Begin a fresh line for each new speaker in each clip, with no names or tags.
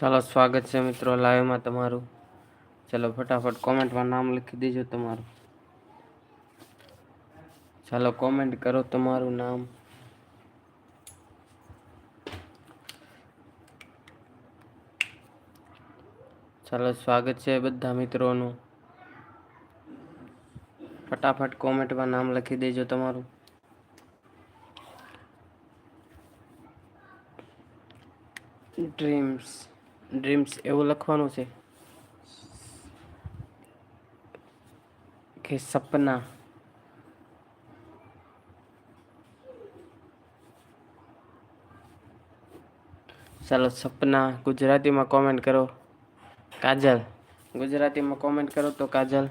ચાલો, સ્વાગત છે મિત્રો લાઈવમાં તમારું. ચાલો, ફટાફટ કોમેન્ટમાં નામ લખી દેજો તમારું. ચાલો, કોમેન્ટ કરો તમારું નામ. ચાલો, સ્વાગત છે બધા મિત્રોનું. ફટાફટ કોમેન્ટમાં નામ લખી દેજો તમારું. ડ્રીમ્સ ડ્રીમ્સ એવું લખવાનું છે? કે સપના. ચાલો સપના ગુજરાતીમાં કોમેન્ટ કરો. કાજલ, ગુજરાતીમાં કોમેન્ટ કરો તો કાજલ.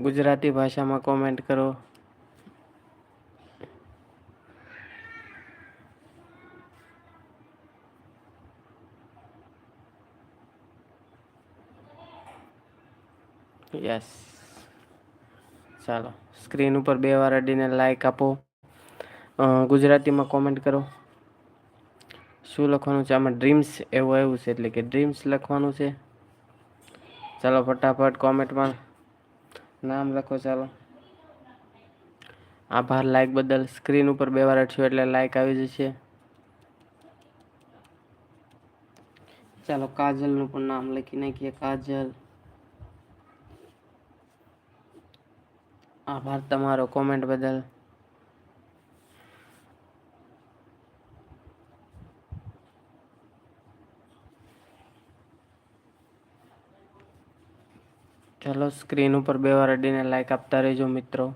ગુજરાતી ભાષામાં કોમેન્ટ કરો. યસ ચાલો સ્ક્રીન ઉપર બે વાર અડીને લાઈક આપો. ગુજરાતીમાં કોમેન્ટ કરો. શું લખવાનું છે? આમાં ડ્રીમ્સ એવું એવું છે, એટલે કે ડ્રીમ્સ લખવાનું છે. ચાલો, ફટાફટ કોમેન્ટમાં નામ લખો, ચાલો. આભાર લાઈક બદલ. સ્ક્રીન ઉપર બે વાર અડશો એટલે લાઈક આવી જશે. ચાલો, કાજલનું પણ નામ લખી નાખીએ, કાજલ. આભાર તમારો કોમેન્ટ બદલ. ચાલો સ્ક્રીન ઉપર બે વાર અડીને લાઈક આપતા રહેજો મિત્રો.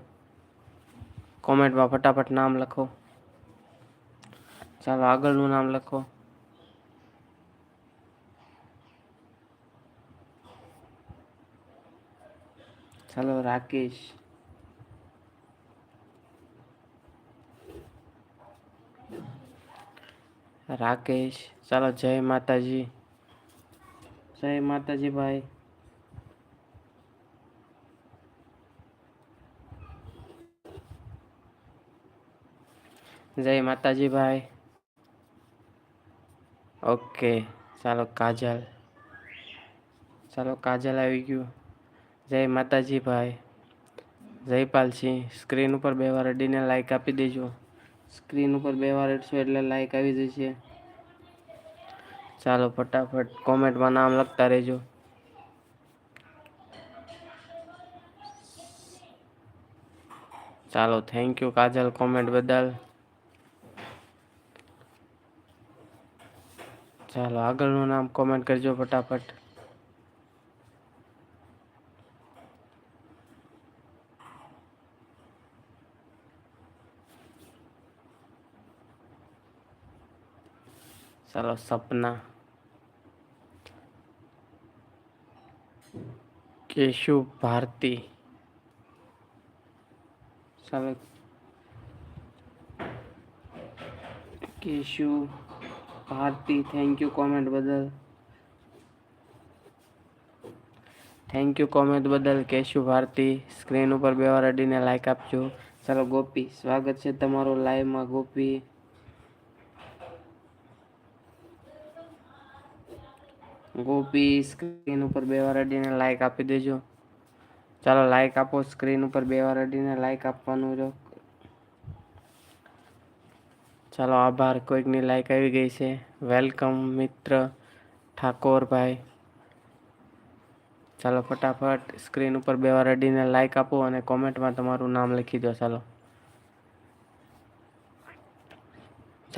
કોમેન્ટમાં ફટાફટ નામ લખો. ચાલો આગળનું નામ લખો. ચાલો રાકેશ. રાકેશ ચાલો જય માતાજી જય માતાજી ભાઈ જય માતાજી ભાઈ ઓકે ચાલો કાજલ ચાલો કાજલ આવી ગયું જય માતાજી ભાઈ જયપાલસિંહ સ્ક્રીન ઉપર બે વાર અડીને લાઈક આપી દેજો સ્ક્રીન ઉપર બે વાર અડશો એટલે લાઈક આવી જશે. ચાલો ફટાફટ કોમેન્ટમાં નામ લખતા રહેજો. ચાલો થેન્ક યુ કાજલ કોમેન્ટ બદલ. ચાલો, આગળનું નામ કોમેન્ટ કરજો ફટાફટ. ચાલો સપના કેશુ ભારતી ચાલો Keshu Bharti thank you comment બદલ થેન્ક યુ કોમેન્ટ બદલ કેશુ ભારતી સ્ક્રીન ઉપર બે વાર અડીને લાઈક આપજો। ચાલો, ગોપી, સ્વાગત છે તમારું લાઈવમાં ગોપી। ગોપી સ્ક્રીન ઉપર બે વાર અડીને લાઈક આપી દેજો. ચાલો લાઈક આપો, સ્ક્રીન ઉપર બે વાર અડીને લાઈક આપવાનું જો. ચાલો આભાર, કોઈકની લાઈક આવી ગઈ છે. વેલકમ મિત્ર ઠાકોરભાઈ. ચાલો ફટાફટ સ્ક્રીન ઉપર બે વાર અડીને લાઈક આપો અને કોમેન્ટમાં તમારું નામ લખી દો, ચાલો.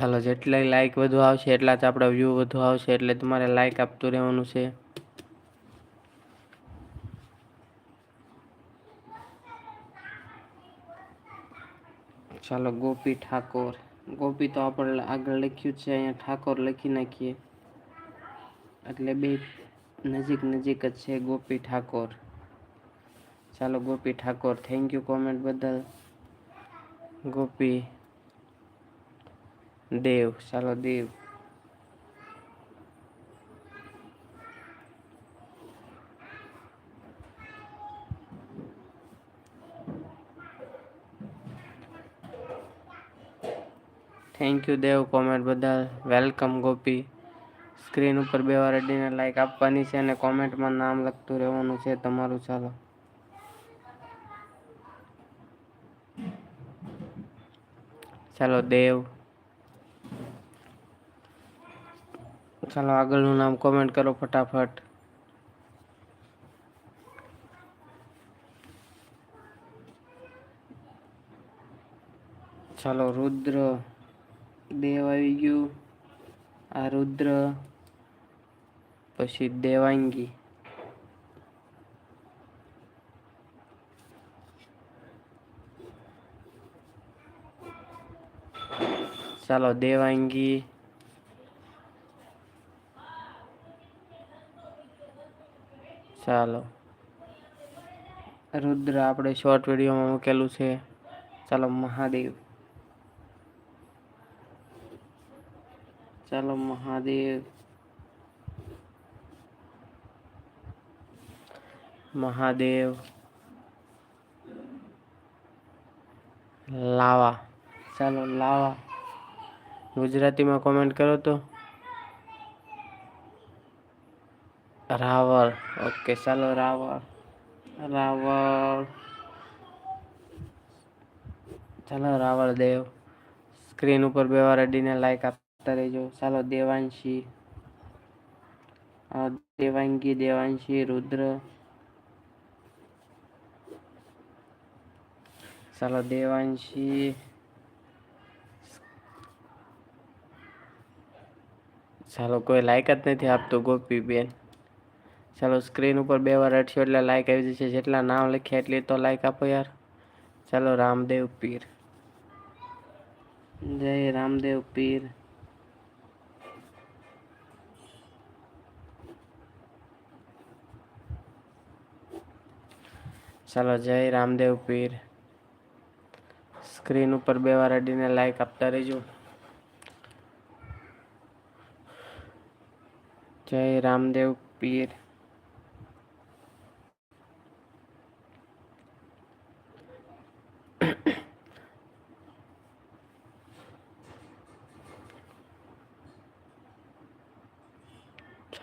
ચાલો જેટલા લાઈક વધુ આવશે, એટલા જ આપણા વ્યૂ વધુ આવશે, એટલે તમારે લાઈક આપતું રહેવાનું છે. ચાલો ગોપી ઠાકોર. ગોપી તો આપણે આગળ લખ્યું છે, અહીંયા ઠાકોર લખી નાખીએ. એટલે બે નજીક નજીક જ છે ગોપી ઠાકોર. ચાલો Gopi Thakor thank you comment બદલ. ગોપી દેવ ચાલો Dev thank you Dev comment બદલ. વેલકમ ગોપી. સ્ક્રીન ઉપર બે વાર અડીને લાઈક આપવાની છે અને કોમેન્ટમાં નામ લખતું રહેવાનું છે તમારું. ચાલો. ચાલો દેવ ચાલો આગળનું નામ કોમેન્ટ કરો ફટાફટ. ચાલો રુદ્ર દેવ આવી ગયું. આ રુદ્ર, પછી દેવાંગી. ચાલો દેવાંગી ચાલો. રુદ્ર આપણે શોર્ટ વિડીયોમાં મૂકેલું છે. ચાલો મહાદેવ. ચાલો મહાદેવ. મહાદેવ. લાવા. ચાલો લાવા. ગુજરાતીમાં કોમેન્ટ કરો તો. રાવળ ઓકે ચાલો રાવળ રાવળ ચાલો રાવળ દેવ સ્ક્રીન ઉપર બે વાર અડીને લાઈક આપતા રહેજો. ચાલો દેવાંશી આ દેવાંગી દેવાંશી રુદ્ર ચાલો દેવાંશી ચાલો કોઈ લાઈક જ નથી આપતું ગોપી બેન ચાલો સ્ક્રીન ઉપર બે વાર અડશો એટલે લાઈક આવી જશે. જેટલા નામ લખ્યા એટલી તો લાઈક આપો યાર. ચાલો રામદેવ પીર. જય રામદેવ પીર. ચાલો જય રામદેવ પીર. સ્ક્રીન ઉપર બે વાર અડીને લાઈક આપતા રહેજો. જય રામદેવ પીર.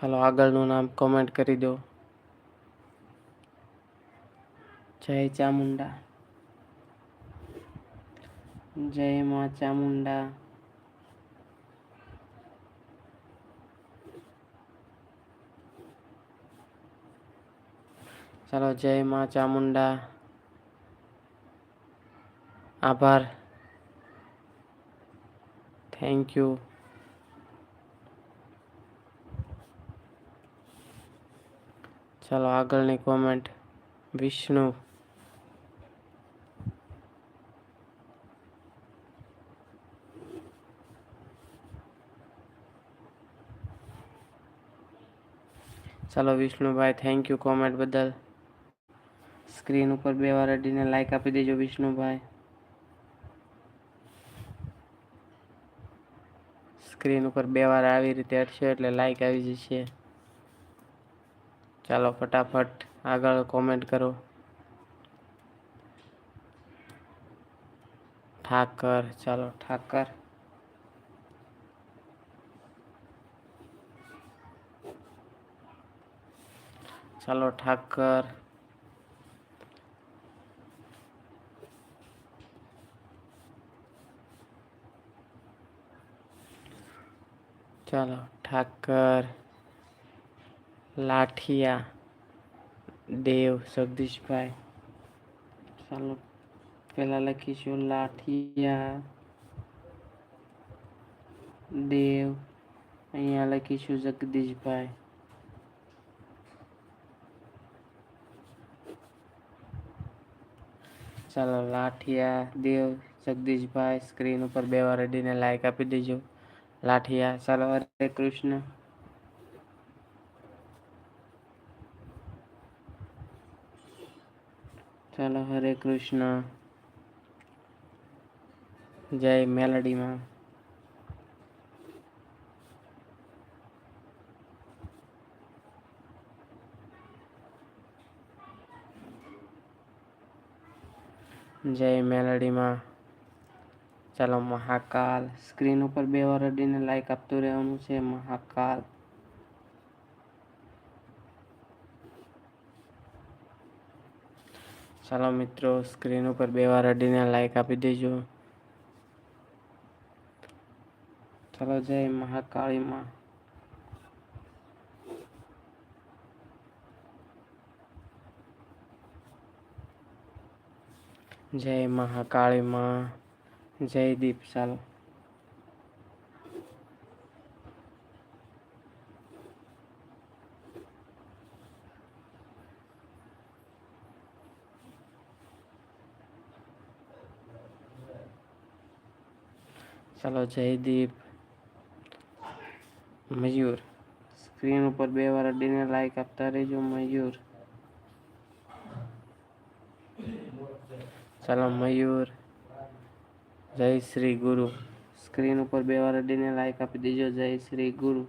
ચાલો આગળનું નામ કોમેન્ટ કરી દો. જય ચામુંડા. જય માં ચામુંડા. ચાલો, જય માં ચામુંડા. આભાર. થેન્ક યુ ચાલો આગળની કોમેન્ટ વિષ્ણુ. ચાલો વિષ્ણુભાઈ થેન્ક યુ કોમેન્ટ બદલ. સ્ક્રીન ઉપર બે વાર અડીને લાઈક આપી દેજો વિષ્ણુભાઈ. સ્ક્રીન ઉપર બે વાર આવી રીતે અડશે એટલે લાઈક આવી જશે. ચાલો ફટાફટ આગળ કોમેન્ટ કરો. ઠાકર ચાલો ઠાકર. ચાલો ઠાકર. ચાલો ઠાકર. લાઠિયા દેવ જગદીશભાઈ ચાલો પહેલા લખીશું લાઠિયા દેવ અહીંયા લખીશું જગદીશભાઈ ચાલો લાઠિયા દેવ જગદીશભાઈ સ્ક્રીન ઉપર બે વાર અડીને લાઈક આપી દેજો લાઠિયા ચાલો હરે કૃષ્ણ ચાલો હરે કૃષ્ણ જય મેલડીમાં જય મેલડીમાં ચાલો મહાકાલ સ્ક્રીન ઉપર બે વાર અડીને લાઈક આપતું રહેવાનું છે મહાકાલ ચાલો મિત્રો સ્ક્રીન ઉપર બે વાર અડીને લાઈક આપી દેજો. ચાલો, જય મહાકાળીમાં જય મહાકાળીમાં જય દીપ, ચાલો. ચાલો જયદીપ મયુર, સ્ક્રીન ઉપર બે વાર અડીને લાઈક આપતા રહેજો, મયુર. ચાલો, મયુર. જય શ્રી ગુરુ. સ્ક્રીન ઉપર બે વાર અડીને લાઈક આપી દેજો, જય શ્રી ગુરુ.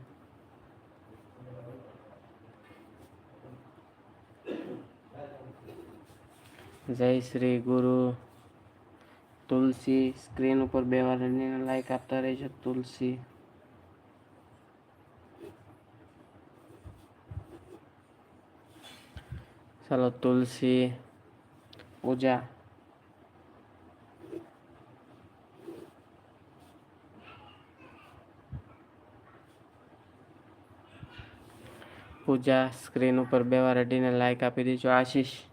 જય શ્રી ગુરુ. તુલસી સ્ક્રીન ઉપર બે વાર રડીને લાઈક આપતા રહેજો તુલસી. ચાલો તુલસી, પૂજા. પૂજા સ્ક્રીન ઉપર બે વાર અડીને લાઈક આપી દેજો. આશીષ.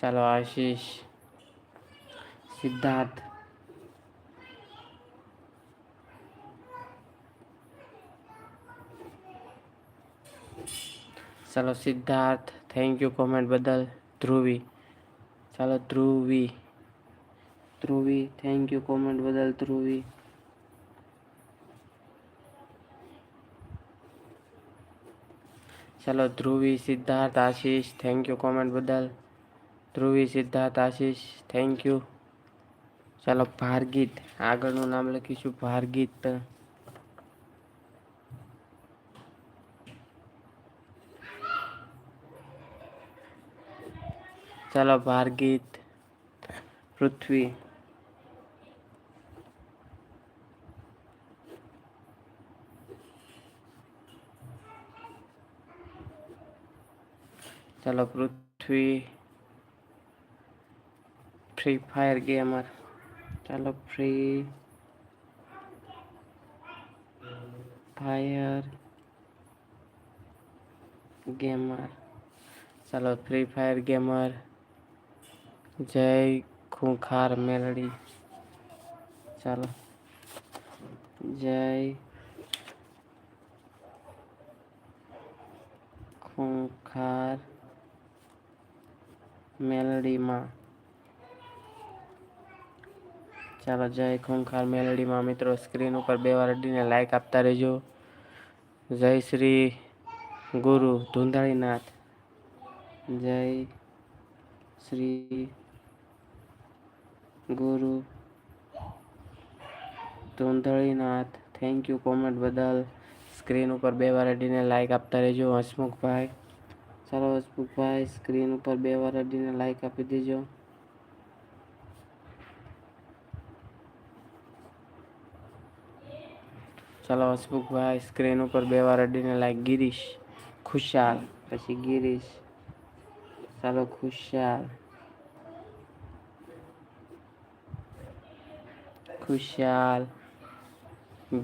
ચાલો આશીષ, સિદ્ધાર્થ. ચાલો સિદ્ધાર્થ થેન્ક યુ કોમેન્ટ બદલ. ધ્રુવી. ચાલો Dhruvi. Dhruvi thank you comment બદલ ધ્રુવી. ચાલો Dhruvi, Siddharth, Ashish thank you comment બદલ. ધ્રુવી સિદ્ધાર્થ આશીષ થેન્ક યુ ચાલો ભારગીત, આગળનું નામ લખીશું ભારગીત. ચાલો ભારગીત, પૃથ્વી. ચાલો પૃથ્વી. ફ્રી ફાયર ગેમર ચાલો ફ્રી ફાયર ગેમર ચાલો ફ્રી ફાયર ગેમર જય ખૂંખાર મેલડી. ચાલો, જય ખૂંખાર મેલડીમાં ચાલો જય ખૂંખાર મેલડીમાં મિત્રો. સ્ક્રીન ઉપર બે વાર અડીને લાઈક આપતા રહેજો. જય શ્રી ગુરુ ધૂંધાળીનાથ. જય શ્રી ગુરુ ધૂંધાળીનાથ. થેન્ક યુ કોમેન્ટ બદલ. સ્ક્રીન ઉપર બે વાર અડીને લાઈક આપતા રહેજો, હસમુખભાઈ. ચાલો હસમુખભાઈ સ્ક્રીન ઉપર બે વાર અડીને લાઈક આપી દેજો. ચાલો હસમુખભાઈ સ્ક્રીન ઉપર બે વાર અડીને લાઈક ગિરીશ, ખુશાલ, પછી ગિરીશ. ચાલો ખુશાલ ખુશાલ,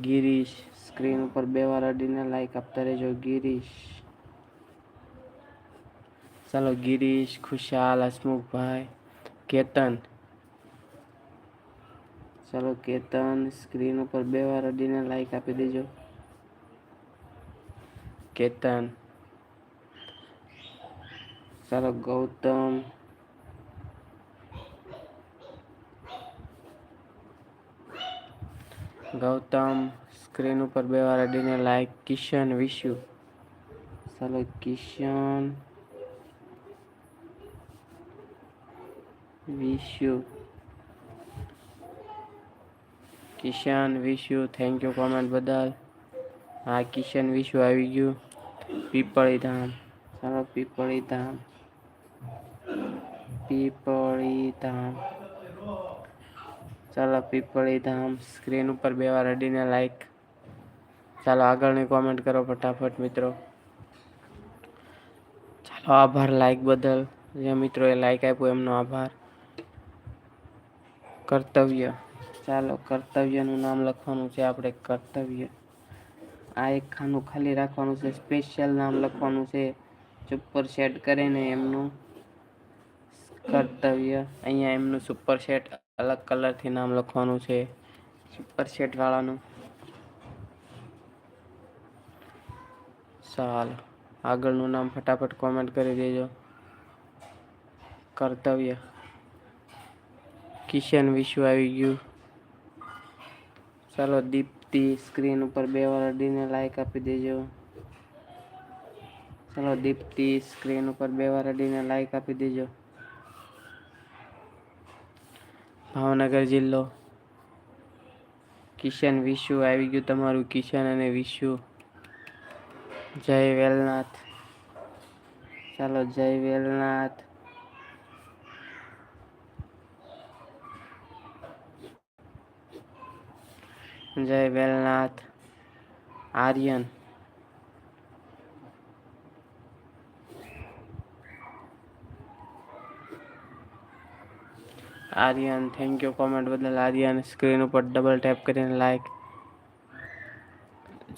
ગિરીશ સ્ક્રીન ઉપર બે વાર અડીને લાઈક આપતા રહેજો ગિરીશ. ચાલો ગિરીશ, ખુશાલ હસમુખભાઈ કેતન ચાલો કેતન સ્ક્રીન ઉપર બે વાર અડીને લાઈક આપી દેજો. કેતન. ચાલો ગૌતમ. ગૌતમ, સ્ક્રીન ઉપર બે વાર અડીને લાઈક કિશન, વિશુ. ચાલો Kishan. Vishu. Kishan, Vishu thank you, comment બદલ. હા, કિશન, વિશુ આવી ગયું. પીપળી ધામ. ચાલો, પીપળી ધામ. પીપળી ધામ. ચાલો, પીપળી ધામ. સ્ક્રીન ઉપર બે વાર અડીને લાઈક ચાલો, આગળની કોમેન્ટ કરો ફટાફટ, મિત્રો. ચાલો, આભાર લાઈક બદલ. જે મિત્રોએ લાઈક આપ્યું, એમનો આભાર. કર્તવ્ય. ચાલો, કર્તવ્યનું નામ લખવાનું છે આપણે કર્તવ્ય. આ એક ખાનું ખાલી રાખવાનું છે સ્પેશિયલ નામ લખવાનું છે. સુપર સેટ કરીને એમનું કર્તવ્ય. અહીંયા એમનું સુપર સેટ અલગ કલરથી નામ લખવાનું છે. સુપર સેટ વાળાનું. ચાલો, આગળનું નામ ફટાફટ કોમેન્ટ કરી દેજો. કર્તવ્ય. કિશન વિશ્વ આવી ગયું. ચાલો દીપ્તિ સ્ક્રીન ઉપર બે વાર અડીને લાઈક આપી દેજો. ચાલો દીપ્તિ સ્ક્રીન ઉપર બે વાર અડીને લાઈક આપી દેજો. ભાવનગર જિલ્લો. કિશન વિશુ, આવી ગયું તમારું કિશન અને વિશુ. જય વેલનાથ. ચાલો જય વેલનાથ. જય Velnath. Aryan. Aryan thank you comment બદલ. આર્યન સ્ક્રીન ઉપર ડબલ ટેપ કરીને લાઈક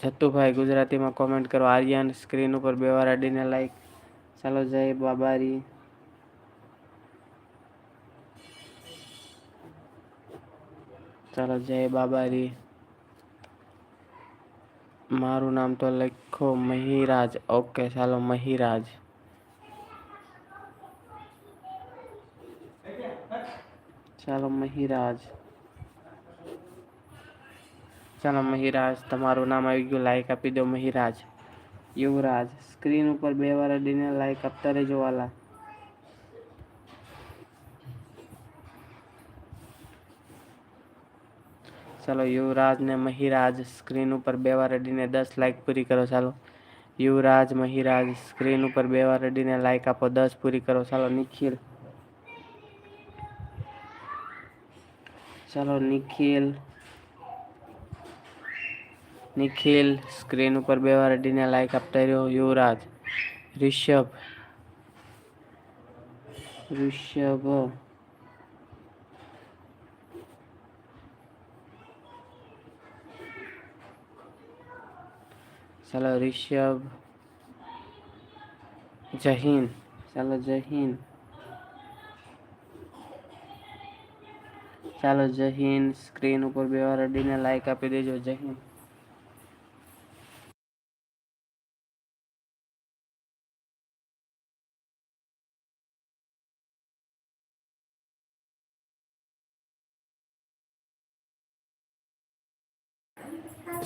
જતુભાઈ ગુજરાતીમાં કોમેન્ટ કરો. આર્યન સ્ક્રીન ઉપર બે વાર અડીને લાઈક ચાલો, જય બાબારી. ચાલો, જય બાબારી. મારું નામ તો લખો મહિરાજ ઓકે ચાલો મહિરાજ ચાલો મહિરાજ ચાલો મહિરાજ તમારું નામ આવી ગયું લાઈક આપી દો મહિરાજ યુવરાજ સ્ક્રીન ઉપર બે વાર અડીને લાઈક આપતા રહેજો વાલા ચાલો યુવરાજ ને મહિરાજ સ્ક્રીન ઉપર બે વાર અડીને દસ લાઇક પૂરી કરો, ચાલો. યુવરાજ, મહિરાજ સ્ક્રીન ઉપર બે વાર અડીને લાઇક આપો, દસ પૂરી કરો, ચાલો, નિખિલ. ચાલો, નિખિલ. નિખિલ સ્ક્રીન ઉપર બે વાર અડીને લાઇક આપતા રહ્યો, યુવરાજ. રિષભ ઋષભ. ચાલો રિષભ જહીન ચાલો જહીન ચાલો જહીન સ્ક્રીન ઉપર બે વાર અડીને લાઈક આપી દેજો જહીન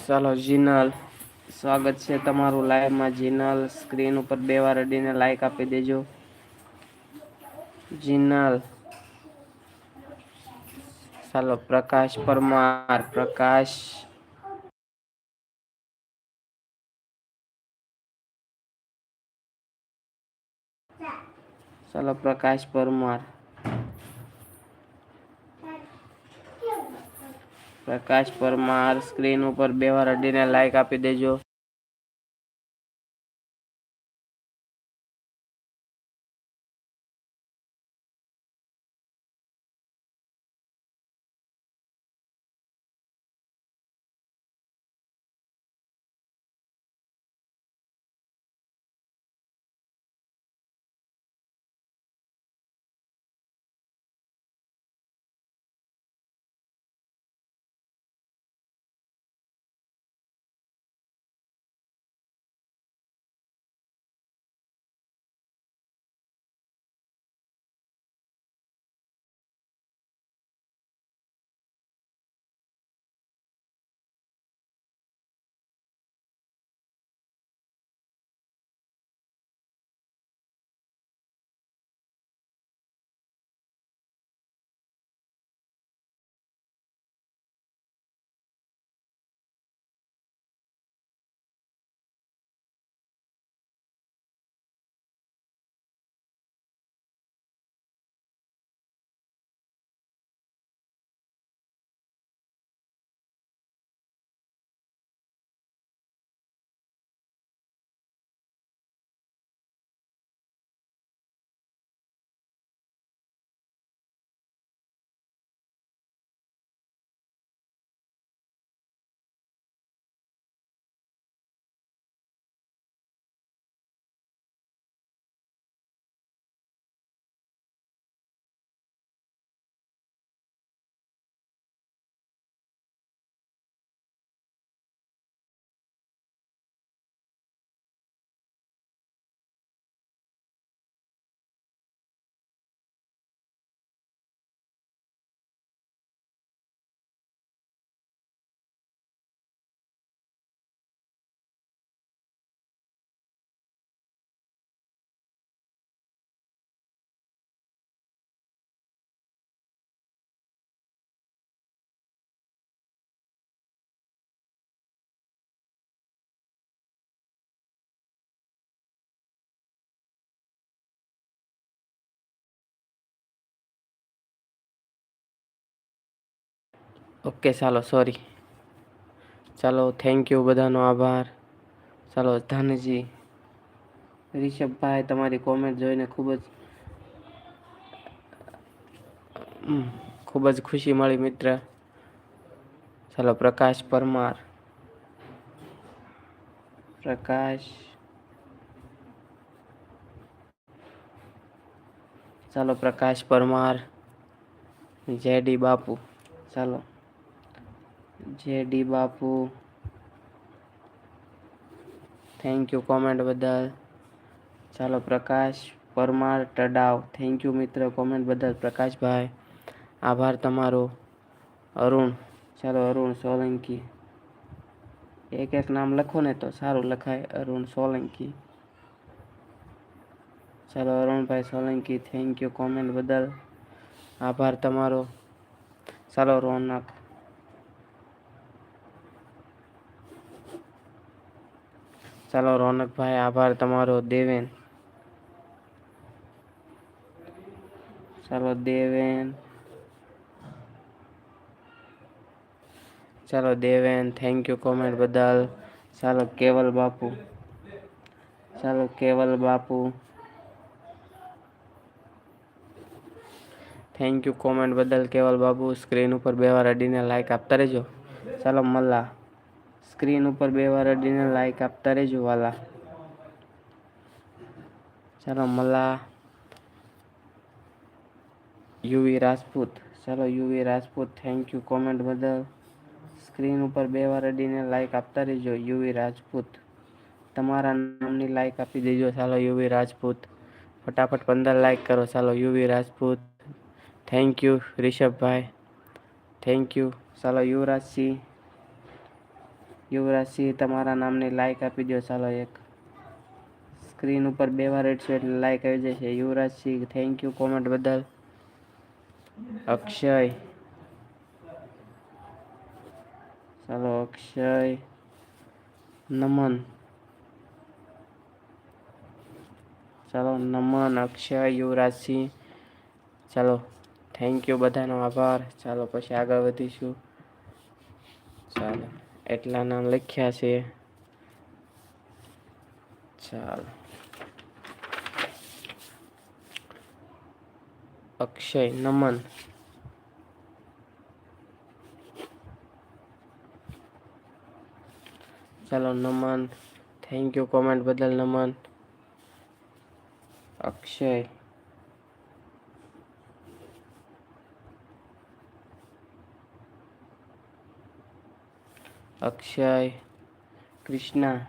ચાલો જીનલ સ્વાગત છે તમારું લાઈવમાં જીનલ સ્ક્રીન ઉપર બે વાર અડીને લાઈક આપી દેજો. જીનલ. ચાલો, પ્રકાશ પરમાર, પ્રકાશ. ચાલો, પ્રકાશ પરમાર. પ્રકાશ પરમાર સ્ક્રીન ઉપર બે વાર અડીને લાઈક આપી દેજો. ઓકે, ચાલો સોરી ચાલો થેન્ક યુ બધાનો આભાર. ચાલો ધનજી રિષભભાઈ, તમારી કોમેન્ટ જોઈને ખૂબ જ ખૂબ જ ખુશી મળી, મિત્ર. ચાલો, પ્રકાશ પરમાર. પ્રકાશ. ચાલો, પ્રકાશ પરમાર. જેડી બાપુ. ચાલો. JD Bapu thank you comment બદલ ચાલો પ્રકાશ પરમાર ટડાવ થેન્ક યુ મિત્ર કોમેન્ટ બદલ પ્રકાશભાઈ આભાર તમારો અરુણ ચાલો અરુણ સોલંકી એક એક નામ લખો ને તો સારું લખાય અરુણ સોલંકી ચાલો Arunbhai Solanki thank you comment બદલ આભાર તમારો ચાલો રોનક ચાલો રોનકભાઈ, આભાર તમારો. દેવેન. ચાલો દેવેન. ચાલો દેવેન થેન્ક યુ કોમેન્ટ બદલ. ચાલો કેવલ બાપુ. ચાલો કેવલ બાપુ. થેન્ક યુ કોમેન્ટ બદલ કેવલ બાબુ સ્ક્રીન ઉપર બે વાર અડીને લાઈક આપતા રહેજો. ચાલો મલ્લા. સ્ક્રીન ઉપર બે વાર અડીને લાઈક આપતા રહેજો વાલા. ચાલો, મલા યુવી રાજપૂત. ચાલો, Yuvi Rajput thank you comment બદલ. સ્ક્રીન ઉપર બે વાર અડીને લાઈક આપતા રહેજો યુવી રાજપૂત. તમારા નામની લાઈક આપી દેજો. ચાલો, યુવી રાજપૂત. ફટાફટ પંદર લાઈક કરો. ચાલો, Yuvi Rajput. Thank you Rishabhbhai. Thank you ચાલો, યુવરાજસિંહ. યુવરાજસિંહ તમારા નામની લાઇક આપી દો ચાલો એક સ્ક્રીન ઉપર બે વાર એડશો એટલે લાઇક આવી જશે. યુવરાજસિંહ થેન્ક યુ કોમેન્ટ બદલ. અક્ષય. ચાલો અક્ષય. નમન. ચાલો નમન, અક્ષય યુવરાજસિંહ ચાલો થેન્ક યુ બધાનો આભાર. ચાલો, પછી આગળ વધીશું. ચાલો. એટલા નામ લખ્યા છે. ચાલો. અક્ષય નમન. ચાલો, નમન. થેન્ક યુ કોમેન્ટ બદલ નમન. અક્ષય. અક્ષય, કૃષ્ણા.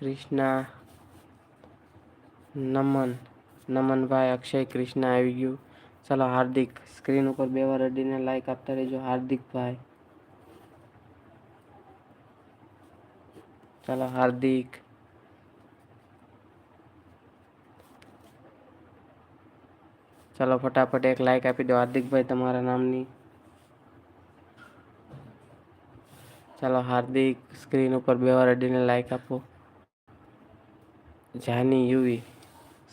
કૃષ્ણા, નમન. નમનભાઈ, અક્ષય, કૃષ્ણા આવી ગયું. ચાલો હાર્દિક સ્ક્રીન ઉપર બે વાર અડીને લાઈક આપતા રહેજો. હાર્દિકભાઈ. ચાલો હાર્દિક. ચાલો ફટાફટ એક લાઈક આપી દો હાર્દિકભાઈ તમારા નામની ચાલો હાર્દિક સ્ક્રીન ઉપર બે વાર અડીને લાઈક આપો જાની યુવી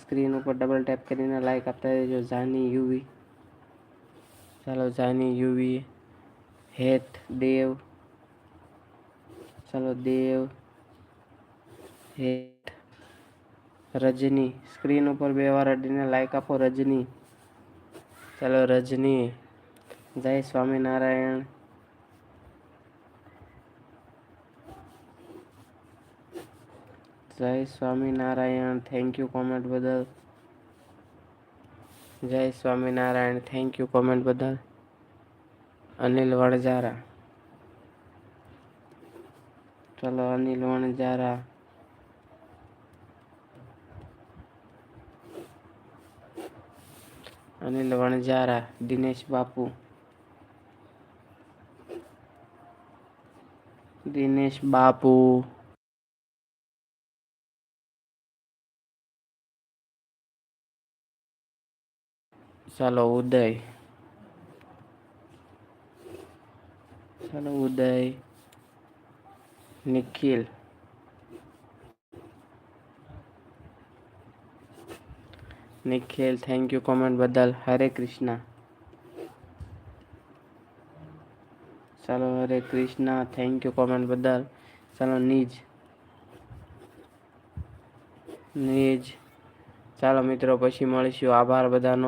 સ્ક્રીન ઉપર ડબલ ટેપ કરીને લાઈક આપતા રહેજો જાની યુવી ચાલો જાની યુવી હેત દેવ ચાલો દેવ હેત રજની સ્ક્રીન ઉપર બે વાર અડીને લાઈક આપો રજની ચાલો રજની, જય સ્વામિનારાયણ. જય સ્વામિનારાયણ થેન્ક યુ કોમેન્ટ બદલ. જય સ્વામિનારાયણ થેન્ક યુ કોમેન્ટ બદલ. અનિલ વણજારા ચલો અનિલ વણજારા અનિલ વણજારા દિનેશ બાપુ દિનેશ બાપુ. ચાલો ઉદય. ચાલો Uday. Nikhil. Nikhil thank you comment બદલ. હરે કૃષ્ણ. ચાલો, Hare Krishna thank you comment બદલ. ચાલો, નીજ. નીજ. ચાલો, મિત્રો, પછી મળીશું. આભાર બધાનો.